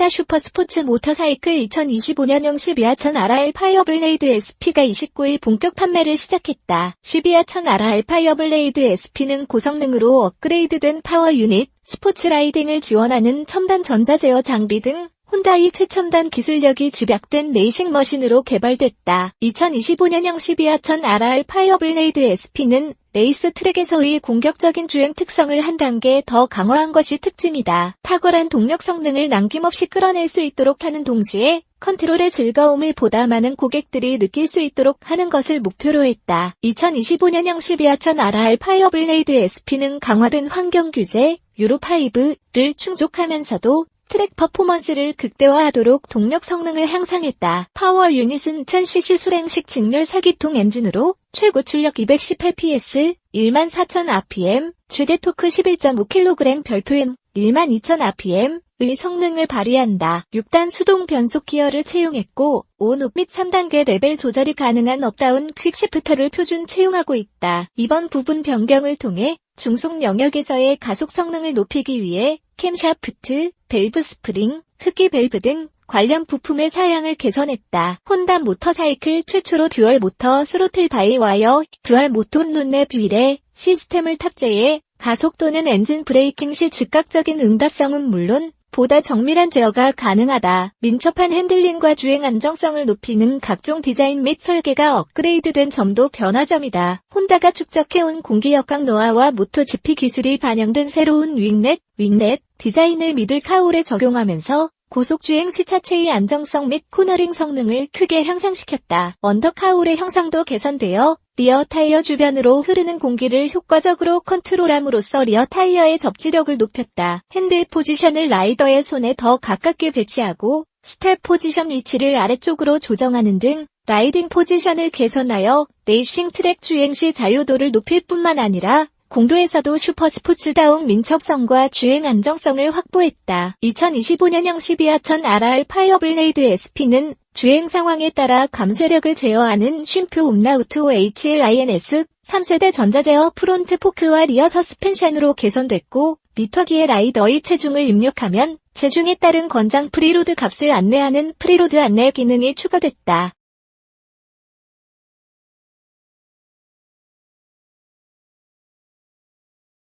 혼다 슈퍼스포츠 모터사이클 2025년형 12하천 아라엘 파이어블레이드 SP가 29일 본격 판매를 시작했다. 12하천 아라엘 파이어블레이드 SP는 고성능으로 업그레이드된 파워 유닛, 스포츠 라이딩을 지원하는 첨단 전자제어 장비 등 혼다의 최첨단 기술력이 집약된 레이싱 머신으로 개발됐다. 2025년형 12하천 RR 파이어블레이드 SP는 레이스 트랙에서의 공격적인 주행 특성을 한 단계 더 강화한 것이 특징이다. 탁월한 동력 성능을 남김없이 끌어낼 수 있도록 하는 동시에 컨트롤의 즐거움을 보다 많은 고객들이 느낄 수 있도록 하는 것을 목표로 했다. 2025년형 12하천 RR 파이어블레이드 SP는 강화된 환경 규제 유로5를 충족하면서도 트랙 퍼포먼스를 극대화하도록 동력 성능을 향상했다. 파워 유닛은 1000cc 수랭식 직렬 4기통 엔진으로 최고 출력 218PS, 14,000rpm, 최대 토크 11.5kg 별표임 12,000rpm, 의 성능을 발휘한다. 6단 수동 변속 기어를 채용했고, 온업 및 3단계 레벨 조절이 가능한 업다운 퀵시프터를 표준 채용하고 있다. 이번 부분 변경을 통해 중속 영역에서의 가속 성능을 높이기 위해 캠샤프트, 밸브 스프링, 흡기 밸브 등 관련 부품의 사양을 개선했다. 혼다 모터사이클 최초로 듀얼 모터 스로틀 바이 와이어, 듀얼 모tor 룬랩 휠에 시스템을 탑재해 가속 또는 엔진 브레이킹 시 즉각적인 응답성은 물론 보다 정밀한 제어가 가능하다. 민첩한 핸들링과 주행 안정성을 높이는 각종 디자인 및 설계가 업그레이드된 점도 변화점이다. 혼다가 축적해온 공기역학 노하와 모토 GP 기술이 반영된 새로운 윙넷, 윙넷 디자인을 미들 카울에 적용하면서 고속주행 시 차체의 안정성 및 코너링 성능을 크게 향상시켰다. 언더카울의 형상도 개선되어 리어 타이어 주변으로 흐르는 공기를 효과적으로 컨트롤함으로써 리어 타이어의 접지력을 높였다. 핸들 포지션을 라이더의 손에 더 가깝게 배치하고 스텝 포지션 위치를 아래쪽으로 조정하는 등 라이딩 포지션을 개선하여 레이싱 트랙 주행 시 자유도를 높일 뿐만 아니라 공도에서도 슈퍼스포츠다운 민첩성과 주행 안정성을 확보했다. 2025년형 12하천 RR 파이어블레이드 SP는 주행 상황에 따라 감쇄력을 제어하는 쉼표 옴나우트 HLINS 3세대 전자제어 프론트 포크와 리어 서스펜션으로 개선됐고 미터기의 라이더의 체중을 입력하면 체중에 따른 권장 프리로드 값을 안내하는 프리로드 안내 기능이 추가됐다.